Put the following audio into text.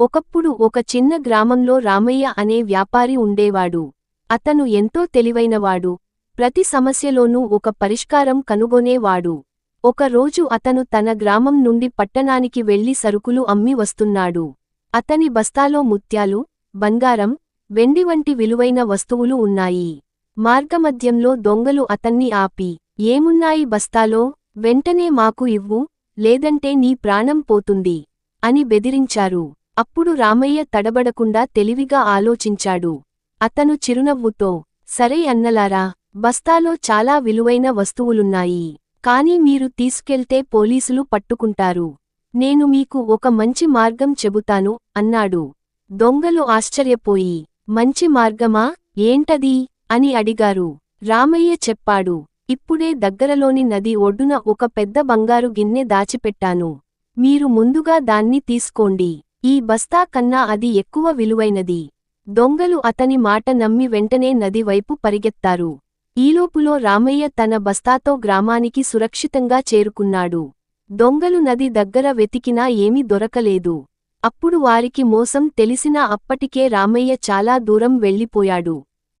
ఒకప్పుడు ఒక చిన్న గ్రామంలో రామయ్య అనే వ్యాపారి ఉండేవాడు. అతను ఎంతో తెలివైనవాడు. ప్రతి సమస్యలోనూ ఒక పరిష్కారం కనుగొనేవాడు. ఒకరోజు అతను తన గ్రామం నుండి పట్టణానికి వెళ్ళి సరుకులు అమ్మి వస్తున్నాడు. అతని బస్తాలో ముత్యాలు బంగారం వెండి వంటి విలువైన వస్తువులు ఉన్నాయి. మార్గమధ్యంలో దొంగలు అతన్ని ఆపి ఏమున్నాయి బస్తాలో? వెంటనే మాకు ఇవ్వు లేదంటే నీ ప్రాణం పోతుంది అని బెదిరించారు. అప్పుడు రామయ్య తడబడకుండా తెలివిగా ఆలోచించాడు. అతను చిరునవ్వుతో సరే అన్నలారా బస్తాలో చాలా విలువైన వస్తువులున్నాయి. కాని మీరు తీసుకెళ్తే పోలీసులు పట్టుకుంటారు. నేను మీకు ఒక మంచి మార్గం చెబుతాను అన్నాడు. దొంగలు ఆశ్చర్యపోయి మంచి మార్గమా? ఏంటది? అని అడిగారు. రామయ్య చెప్పాడు ఇప్పుడే దగ్గరలోని నది ఒడ్డున ఒక పెద్ద బంగారు గిన్నె దాచిపెట్టాను. మీరు ముందుగా దాన్ని తీసుకోండి. ఈ బస్తా కన్నా అది ఎక్కువ విలువైనది. దొంగలు అతని మాట నమ్మి వెంటనే నది వైపు పరిగెత్తారు. ఈలోపులో రామయ్య తన బస్తాతో గ్రామానికి సురక్షితంగా చేరుకున్నాడు. దొంగలు నది దగ్గర వెతికినా ఏమీ దొరకలేదు. అప్పుడు వారికి మోసం తెలిసినా అప్పటికే రామయ్య చాలా దూరం వెళ్ళిపోయాడు.